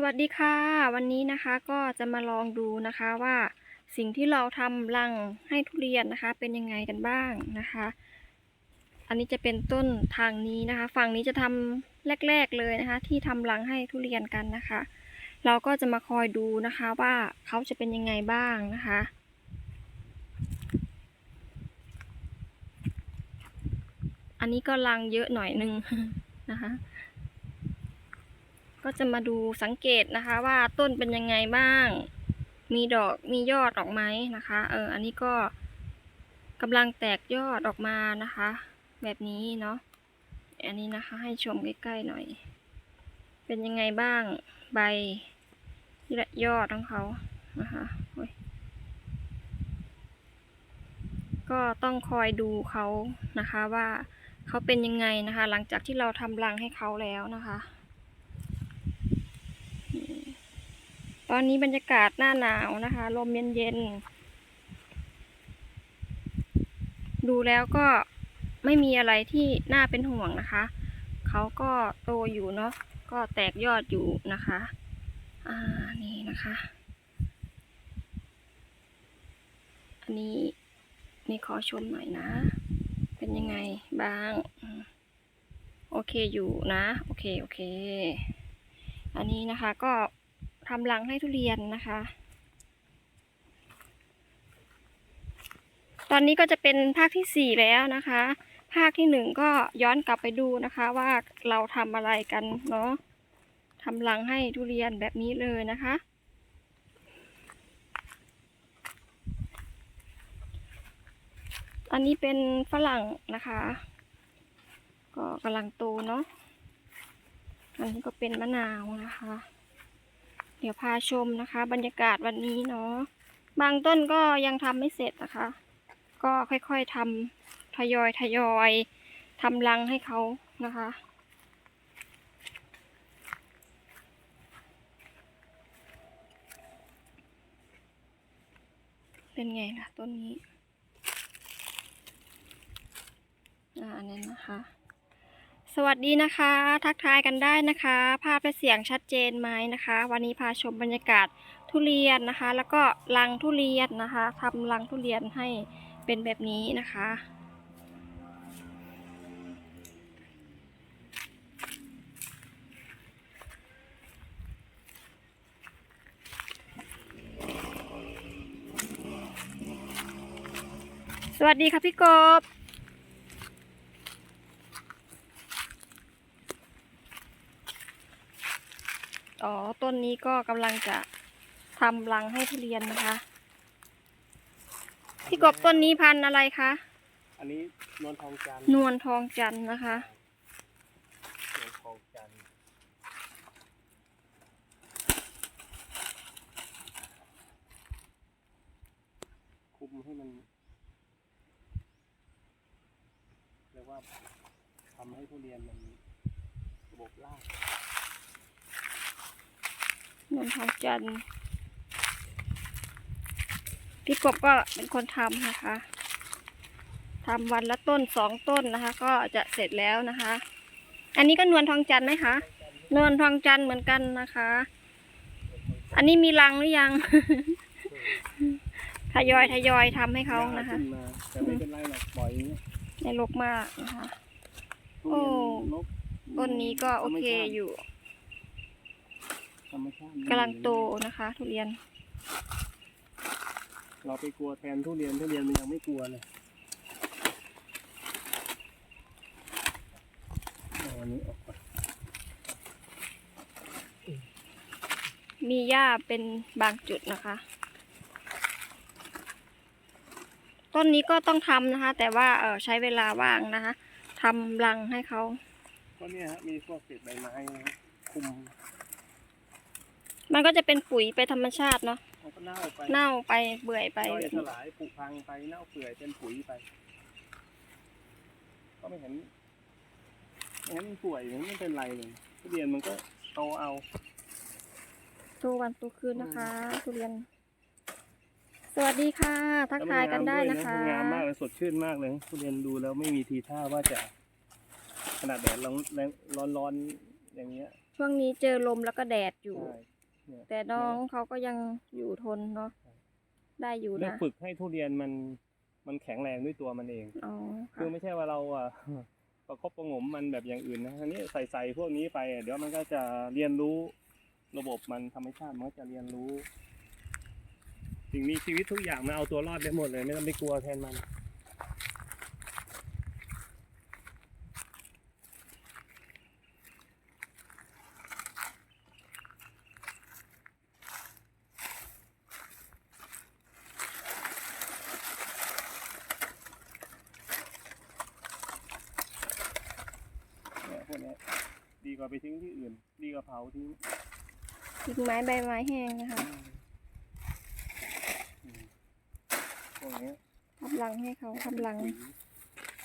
สวัสดีค่ะ วันนี้นะคะก็จะมาลองดูนะคะว่าสิ่งที่เราทำรังให้ทุเรียนนะคะ เป็นยังไงกันบ้างนะคะ อันนี้จะเป็นต้นทางนี้นะคะ ฝั่งนี้จะทำแรก ๆเลยนะคะ ที่ทำรังให้ทุเรียนกันนะคะ เราก็จะมาคอยดูนะคะว่าเขาจะเป็นยังไงบ้างนะคะอันนี้ก็รังเยอะหน่อยนึงนะคะ ก็จะมาดูสังเกตนะคะ ว่าต้นเป็นยังไงบ้าง มีดอกมียอดออกไหมนะคะ เออ อันนี้ก็กำลังแตกยอดออกมานะคะ แบบนี้เนาะอันนี้นะคะ ให้ชมใกล้ๆหน่อย เป็นยังไงบ้างใบและยอดของเขานะคะก็ต้องคอยดูเขานะคะว่าเขาเป็นยังไงนะคะ หลังจากที่เราทำรังให้เขาแล้วนะคะ ตอนนี้บรรยากาศหน้าหนาวนะคะ ลมเย็นๆ ดูแล้วก็ไม่มีอะไรที่น่าเป็นห่วงนะคะ เขาก็โตอยู่เนาะ ก็แตกยอดอยู่นะคะ อ่า นี่นะคะ อันนี้นี่ขอชมหน่อยนะ เป็นยังไงบ้าง โอเคอยู่นะ โอเค โอเค อันนี้นะคะก็ ทำรังให้ทุเรียนนะคะ ตอนนี้ก็จะเป็นภาคที่สี่แล้วนะคะ ภาคที่หนึ่งก็ย้อนกลับไปดูนะคะ ว่าเราทำอะไรกันเนาะทำรังให้ทุเรียนแบบนี้เลยนะคะอันนี้เป็นฝรั่งนะคะ ก็กำลังโตเนาะ อันนี้ก็เป็นมะนาวนะคะ เดี๋ยวพาชมนะคะ บรรยากาศวันนี้เนาะบางต้นก็ยังทำไม่เสร็จนะคะ ก็ค่อยๆทำทยอยทยอยทำรังให้เขานะคะ เป็นไงล่ะต้นนี้อ่าอันนี้นะคะ สวัสดีนะคะ ทักทายกันได้นะคะ ภาพและเสียงชัดเจนไหมนะคะ วันนี้พาชมบรรยากาศทุเรียนนะคะ แล้วก็รังทุเรียนนะคะทำรังทุเรียนให้เป็นแบบนี้นะคะ สวัสดีค่ะพี่กบ อ๋อ ต้นนี้ก็กำลังจะทำรังให้ทุเรียนนะคะ พี่กบต้นนี้พันธุ์อะไรคะ อันนี้นวลทองจันทร์นวลทองจันทร์นะคะ นวลทองจันทร์คุมให้มันเรียกว่าทำให้ทุเรียนมันระบบราก นวลทองจันทร์พี่กบก็เป็นคนทำนะคะทำวันละต้นสองต้นนะคะ ก็จะเสร็จแล้วนะคะ อันนี้ก็นวลทองจันทร์ไหมคะนวลทองจันทร์เหมือนกันนะคะ อันนี้มีรังหรือยังทยอยทยอยทำให้เขานะคะขึ้นมาแต่ไม่เป็นไรหรอกปล่อยอย่างเงี้ยในรกมากนะคะทุเรียนนกต้นนี้ก็โอเคอยู่ ธรรมชาติกำลังโตนะคะ ทุเรียน เราไปกลัวแทนทุเรียนทุเรียนมันยังไม่กลัวเลยเอาอันนี้ออกก่อนมีหญ้าเป็นบางจุดนะคะ ต้นนี้ก็ต้องทำนะคะ แต่ว่าเออใช้เวลาว่างนะคะทำรังให้เขาก็เนี่ยฮะมีพวกเศษใบไม้นะคุม มันก็จะเป็นปุ๋ยไปธรรมชาติเนาะมันก็เน่าไปเน่าไปเปื่อยไปย่อยแบบสนี้ลายผุพังไปเน่าเปื่อยเป็นปุ๋ยไป ก็ไม่เห็นไม่เห็นมันป่วยมันไม่เป็นไรเลยทุเรียนมันก็โตเอา ตัววันตัวคืนนะคะ ทุเรียน สวัสดีค่ะ ทักทายกันได้นะคะ แล้วมังามด้วยมันงามมากเลยสดชื่นมากเลยทุเรียนดูแล้วไม่มีทีท่าว่าจะ ขนาดแดดร้อนร้อนร้อนๆอย่างเงี้ยช่วงนี้เจอลมแล้วก็แดดอยู่ ใช่ เนี่ยแต่น้องเขาก็ยังอยู่ทนเนาะใช่ได้อยู่เลือกนะฝึกให้ทุเรียนมันมันแข็งแรงด้วยตัวมันเองอ๋อคืค่ะอไม่ใช่ว่าเราอะประคบประหงมมันแบบอย่างอื่นนะอันนี้ใส่ใส่พวกนี้ไปอะเดี๋ยวมันก็จะเรียนรู้ระบบมันธรรมชาติมันก็จะเรียนรู้สิ่งมีชีวิตทุกอย่างมันเอาตัวรอดได้หมดเลย ไม่ต้องไปกลัวแทนมัน เนี่ยพวกเนี้ย ดีกว่าไปทิ้งที่อื่น ดีกว่าเผาทิ้งทิ้งไม้ใบไม้แห้งนะคะอืมพวกเนี้ยทำรังให้เขาทำรัง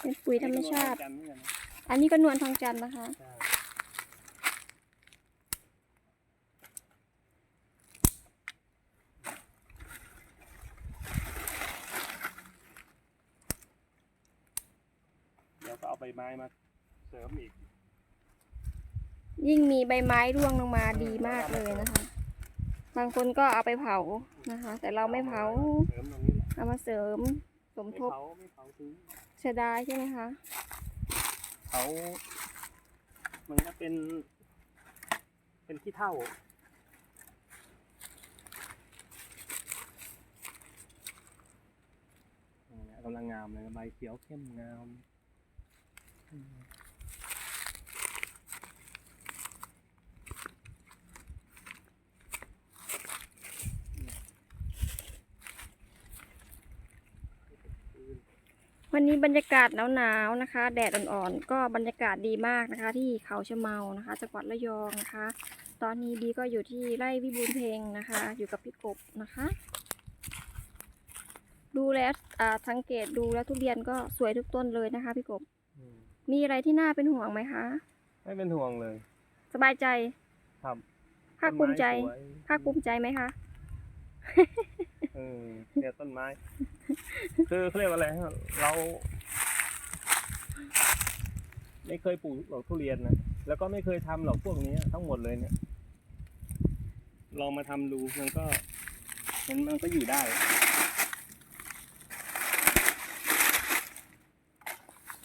เป็นปุ๋ยธรรมชาตินี่ก็นวลจันทร์เหมือนกันนะอันนี้ก็นวลทองจันทร์นะคะใช่เดี๋ยวก็เอาใบไม้มาเสริมอีก ยิ่งมีใบไม้ร่วงลงมาดีมากเลยนะคะ บางคนก็เอาไปเผานะคะ แต่เราไม่เผา เอามาเสริมสมทบเสียดายใช่ไหมคะเขามันก็เป็น เป็นขี้เท่าเนี่ยกำลังงามเลยใบเขียวเข้มงามอืมอืม วันนี้บรรยากาศหนาวๆนะคะ แดดอ่อนๆก็บรรยากาศดีมากนะคะ ที่เขาชะเมานะคะจังหวัดระยองนะคะ ตอนนี้ดีก็อยู่ที่ไร่วิบูลย์เพลงนะคะ อยู่กับพี่กบนะคะ ดูแล้วอ่าสังเกตดูแล้วทุเรียนก็สวยทุกต้นเลยนะคะ พี่กบอืมมีอะไรที่น่าเป็นห่วงไหมคะ ไม่เป็นห่วงเลย สบายใจครับภาคภูมิใจต้นไสวยภาคภูมิใจไหมคะ เออเนี่ยต้นไม้ คือเขาเรียกว่าอะไรฮะเรา ไม่เคยปลูกหรอกทุเรียนนะแล้วก็ไม่เคยทำหรอกพวกนี้ทั้งหมดเลยเนี่ย ลองมาทำดูมันก็มันมันก็อยู่ได้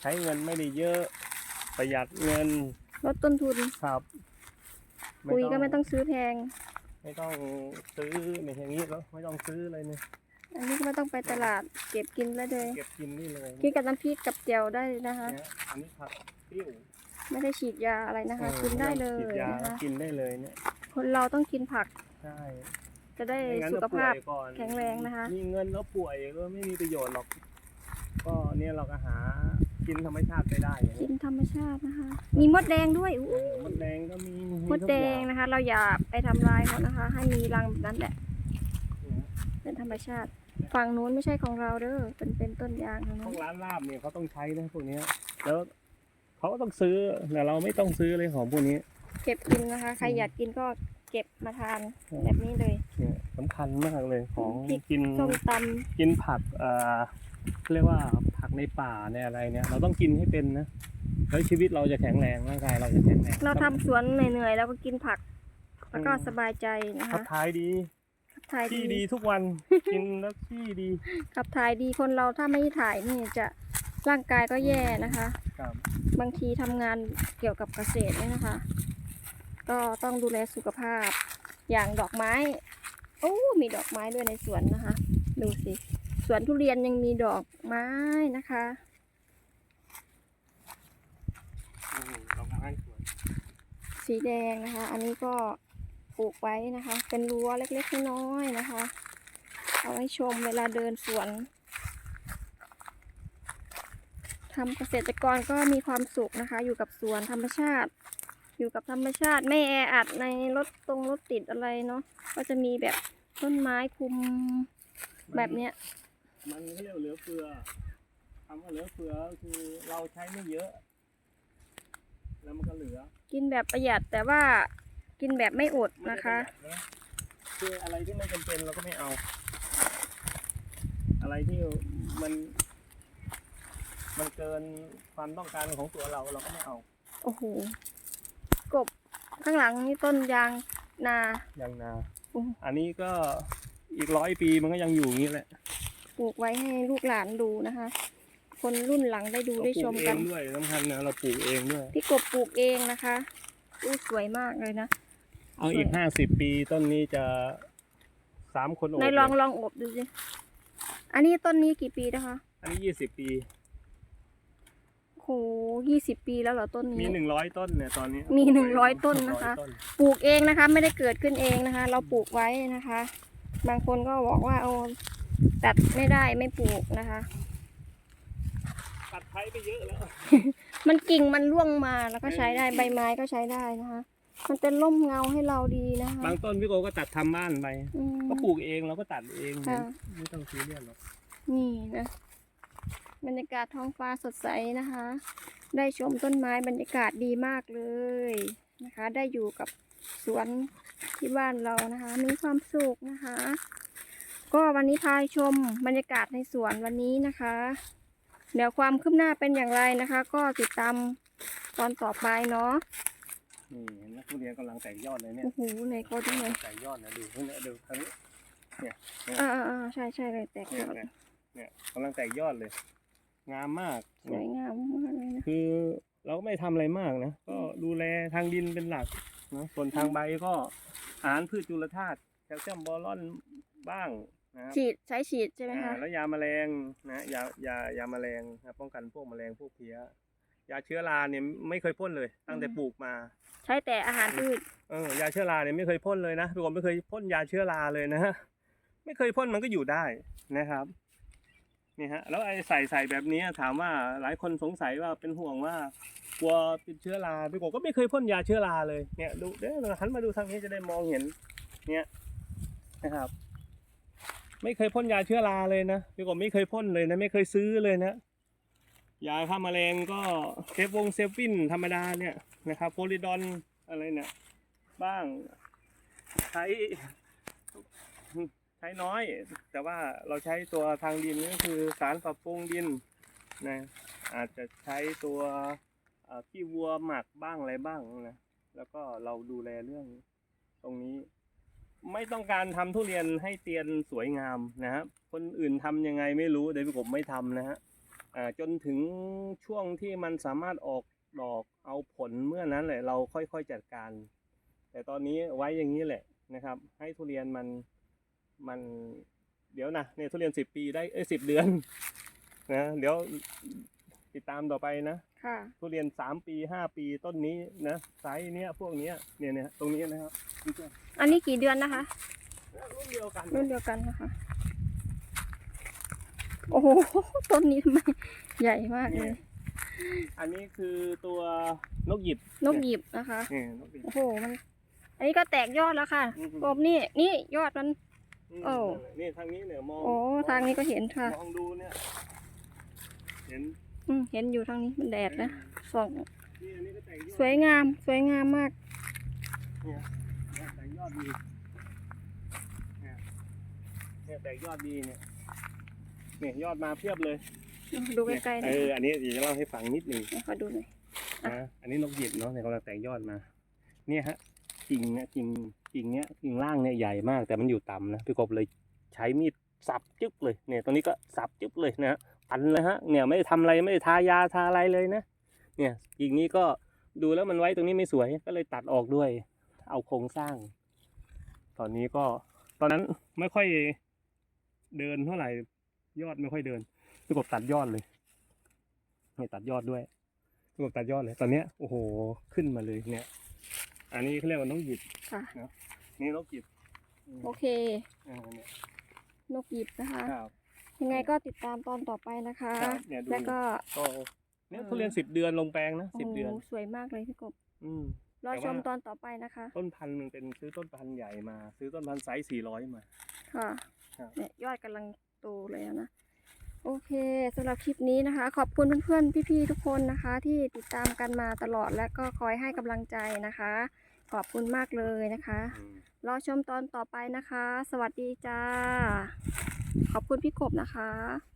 ใช้เงินไม่ได้เยอะประหยัดเงิน ลดต้นทุนครับปุ๋ยก็ไม่ต้องซื้อแพง ไม่ต้องซื้อไม่ใช่งี้แล้วไม่ต้องซื้อเลยเนี่ยอันนี้ก็ไม่ต้องไปตลาดเก็บกินได้เลย เก็บกินนี่เลยกินกับน้ำพริกกับเจียวได้เลยนะคะ เนี่ยอันนี้ผักติ้วไม่ได้ฉีดยาอะไรนะคะออกินได้เลฉียดยานะคะกินได้เลยเนี่ยคนเราต้องกินผักใช่จะได้ไม่งั้นสุขภาพ เรป่วยก่อนแข็งแรงนะคะ มีเงินแล้วป่วยก็ไม่มีประโยชน์หรอก ก็เนี่ยเราก็หา กินธรรมชาติไปได้อย่างกิเงี้ยนธรรมชาตินะคะ มีมดแดงด้วยอู้เออมดแดงก็มีมดแดงนะคะ เราอย่าไปทำลายเขานะคะ ให้มีรังแบบนั้นแหละเนี่ยเป็นธรรมชาติ ฝั่งนู้นไม่ใช่ของเราเด้อเป็นเป็นต้นยางของพนู้วนกร้านลาบเนี่ยเขาต้องใช้นะพวกเนี้ยแล้วเขาก็ต้องซื้อแต่เราไม่ต้องซื้อเลยของพวกนี้ เก็บกินนะคะ ใครอยากกินก็เก็บมาทานแบบนี้เลย เนี่ยสำคัญมากเลยของพริก กินส้มตกินผักเอ่อเรียกว่าผัก ในป่าในอะไรเนี่ย เราต้องกินให้เป็นนะแล้วชีวิตเราจะแข็งแรงร่างกายเราจะแข็งแรงำเราทำสวนเหนื่อยๆแล้วก็กินผัก แล้วก็สบายใจนะขับคะถ่ายดีขับถ่ายที่ดีดีทุกวัน กินแล้วที่ดีขับถ่ายดีคนเราถ้าไม่ถ่ายนี่จะร่างกายก็แย่นะคะ ครับบางทีทำงานเกี่ยวกับเกษตรเนี่ยนะคะ ก็ต้องดูแลสุขภาพ อย่างดอกไม้ โอ้ มีดอกไม้ด้วยในสวนนะคะ ดูสิ สวนทุเรียนยังมีดอกไม้นะคะดอกไม้สวยสีแดงนะคะ อันนี้ก็ปลูกไว้นะคะ เป็นรั้วเล็กๆน้อยๆนะคะ เอาไว้ชมเวลาเดินสวนทำเกษตรกรก็มีความสุขนะคะ อยู่กับสวนธรรมชาติ อยู่กับธรรมชาติไม่แออัดในรถตรงรถติดอะไรเนาะก็จะมีแบบต้นไม้คุมแบบเนี้ย มันเขาเรียกว่าเหลือเฟือคำว่าเหลือเฟือก็คือเราใช้ไม่เยอะ แล้วมันก็เหลือกินแบบประหยัดแต่ว่ากินแบบไม่อดไม่ได้นะคะ ประหยัดนะคืออะไรที่ไม่จำเป็นเราก็ไม่เอา อะไรที่มัน มันเกินความต้องการของตัวเราเราก็ไม่เอา โอ้โห กบข้างหลังนี่ต้นยางนายางนา อืม อันนี้ก็อีกร้อยปีมันก็ยังอยู่อย่างนี้แหละ ปลูกไว้ให้ลูกหลานดูนะคะ คนรุ่นหลังได้ดูเราได้ปชลูมกเอกันงด้วยสำคัญนะเราปลูกเองด้วย พี่กบปลูกเองนะคะอู้สวยมากเลยนะ เอาอีกห้าสิบปีต้นนี้จะสามคนโอบในลองเลยลองอบดูสิ อันนี้ต้นนี้กี่ปีนะคะ อันนี้ยี่สิบปี โหยี่สิบปีแล้วเหรอต้นมีนี้หนึ่งร้อยต้นเนี่ยตอนนี้ มี100ต้นนะคะ100ต้นปลูกเองนะคะ ไม่ได้เกิดขึ้นเองนะคะ เราปลูกไว้นะคะ บางคนก็บอกว่าเอา ตัดไม่ได้ไม่ปลูกนะคะ ตัดไทยไปเยอะแล้ว มันกิ่งมันร่วงมาแล้วก็ใช้ได้ใบไม้ก็ใช้ได้นะคะ มันเป็นร่มเงาให้เราดีนะคะ บางต้นพี่โกก็ตัดทำบ้านไปอืม ก็ปลูกเองเราก็ตัดเองค่ะ ไม่ต้องซีเรียสหรอกนี่นะ บรรยากาศท้องฟ้าสดใสนะคะ ได้ชมต้นไม้บรรยากาศดีมากเลยนะคะ ได้อยู่กับสวนที่บ้านเรานะคะ มีความสุขนะคะ ก็วันนี้พาชมบรรยากาศในสวนวันนี้นะคะ เดี๋ยวความคืบหน้าเป็นอย่างไรนะคะ ก็ติดตามตอนต่อไปเนาะนี่เห็นไหมทุเรียนกำลังแตกยอดเลยเนี่ยโอ้โหไหนก็ดูหน่อยแตกยอดนะดูเนี่ยดูทางนี้อ่าอ่าใช่ใช่เลยแตกเนี่ยยอดเนี่ยเนี่ยกำลังแตกยอดเลย งามมากสวยงามมากเลยนะคือเราก็ไม่ทำอะไรมากนะก็ดูแลทางดินเป็นหลักนะส่วนทางใบก็อาหารพืชจุลธาตุแคลเซียมบอลอนบ้าง นะครับฉีดใช้ฉีดใช่ไหมอ่าคะแล้วยาแมลงนะยายายาแมลงนะป้องกันพวกแมลงพวกเพี้ยยาเชื้อราเนี่ยไม่เคยพ่นเลย ตั้งแต่ปลูกมา ใช้แต่อาหารพืชเออยาเชื้อราเนี่ยไม่เคยพ่นเลยนะพี่กบไม่เคยพ่นยาเชื้อราเลยนะฮะไม่เคยพ่นมันก็อยู่ได้นะครับนี่ฮะแล้วไอ้ใส่ใส่แบบนี้ถามว่าหลายคนสงสัยว่าเป็นห่วงว่ากลัวติดเชื้อราพี่กบก็ไม่เคยพ่นยาเชื้อราเลยเนี่ยดูเดี๋ยวหันมาดูทางนี้จะได้มองเห็นเนี่ยนะครับ ไม่เคยพ่นยาเชื้อราเลยนะพี่กบไม่เคยพ่นเลยนะไม่เคยซื้อเลยนะยาฆ่าแมลงก็เซฟวงเซฟฟินธรรมดาเนี่ยนะครับโพลิดอนอะไรเนี่ยบ้างใช้ใช้น้อย แต่ว่าเราใช้ตัวทางดินนี่ก็คือสารปรับปรุงดินนะอาจจะใช้ตัวเอ่อขี้วัวหมักบ้างอะไรบ้างนะแล้วก็เราดูแลเรื่องตรงนี้ ไม่ต้องการทำทุเรียนให้เตียนสวยงามนะครับคนอื่นทำยังไงไม่รู้แต่ผมไม่ทำนะฮะจนถึงช่วงที่มันสามารถออกดอกเอาผลเมื่อนั้นแหละเราค่อยๆจัดการ แต่ตอนนี้ไว้อย่างนี้แหละนะครับ ให้ทุเรียนมันมันเดี๋ยวนะเนี่ยทุเรียนสิบปีได้เอ้ยสิบเดือนนะเดี๋ยว ติดตามต่อไปนะ ค่ะ ทุเรียนสามปีห้าปีต้นนี้นะไซส์เนี้ยพวกเนี้ยเนี่ยเนี่ยตรงนี้นะครับนี่ก็อันนี้กี่เดือนนะคะ รุ่นเดียวกันรุ่นเดียวกันนะคะ โอ้โห ต้นนี้ทำไมใหญ่มากเลยอันนี้คือตัวนกหยิบนกหยิบนะคะ นี่นกหยิบ โอ้โห มัน อันนี้ก็แตกยอดแล้วค่ะอือฮึกบนี่ นี่ยอดมัน มโอ้ นี่ทางนี้เนี่ยมองโอ้ ทางนี้ก็เห็นค่ะ มองดูเนี่ย เห็นอืม เห็นอยู่ทางนี้มันแดดนะส่องสวยงาม สวยงามมากแตกยอดดีเนี่ยแตกยอดดีเนี่ยเนี่ยยอดมาเพียบเลยดูใกล้ๆหเอน่อออันนี้เดี๋ยวจะเล่าให้ฟังนิดหนึ่งขอดูหน่อยอะนะอันนี้นกหยิบเนาะเนี่ยกำลังแตกยอดมา เนี่ยฮะกิ่งเนี่ยกิ่งกิ่งเนี้ยกิ่งล่างเนี่ยใหญ่มากแต่มันอยู่ต่ำนะพี่กบเลยใช้มีดสับจึ๊บเลยเนี่ยตรงนี้ก็สับจึ๊บเลยนะฮะ ปันเลยฮะเนี่ยไม่ได้ทำอะไรไม่ได้ทายาทาอะไรเลยนะเนี่ยกิ่งนี้ก็ดูแล้วมันไว้ตรงนี้ไม่สวยก็เลยตัดออกด้วย เอาโครงสร้าง ตอนนี้ก็ตอนนั้นไม่ค่อยเดินเท่าไหร่ยอดไม่ค่อยเดินพี่กบตัดยอดเลยเนี่ยตัดยอดด้วยพี่กบตัดยอดเลย ตอนเนี้ยโอ้โหขึ้นมาเลยเนี่ย อันนี้เขาเรียกว่าน้องหยิบค่ะนี่นกหยิบอืมโอเคอ่าเนี่ยนกหยิบนะคะ ครับ ยังไงก็ติดตามตอนต่อไปนะคะ ครับเนี่ยดู แล้วก็ ก็เนี่ยทุเรียนสิบเดือนลงแปลงนะโอ้สิบโหเดือนสวยมากเลยพี่กบอืม รอแต่ชว่า มตอนต่อไปนะคะ ต้นพันธุ์มันเป็นซื้อต้นพันธุ์ใหญ่มา ซื้อต้นพันธุ์ไซส์สี่ร้อยมา ค่ะครับ เนี่ยยอดกำลังโตเลยอะนะ โอเคสำหรับคลิปนี้นะคะ ขอบคุณเพื่อนๆ พี่ๆ ทุกคนนะคะ ที่ติดตามกันมาตลอดและก็คอยให้กำลังใจนะคะ ขอบคุณมากเลยนะคะอืมรอชมตอนต่อไปนะคะ สวัสดีจ้า ขอบคุณพี่กบนะคะ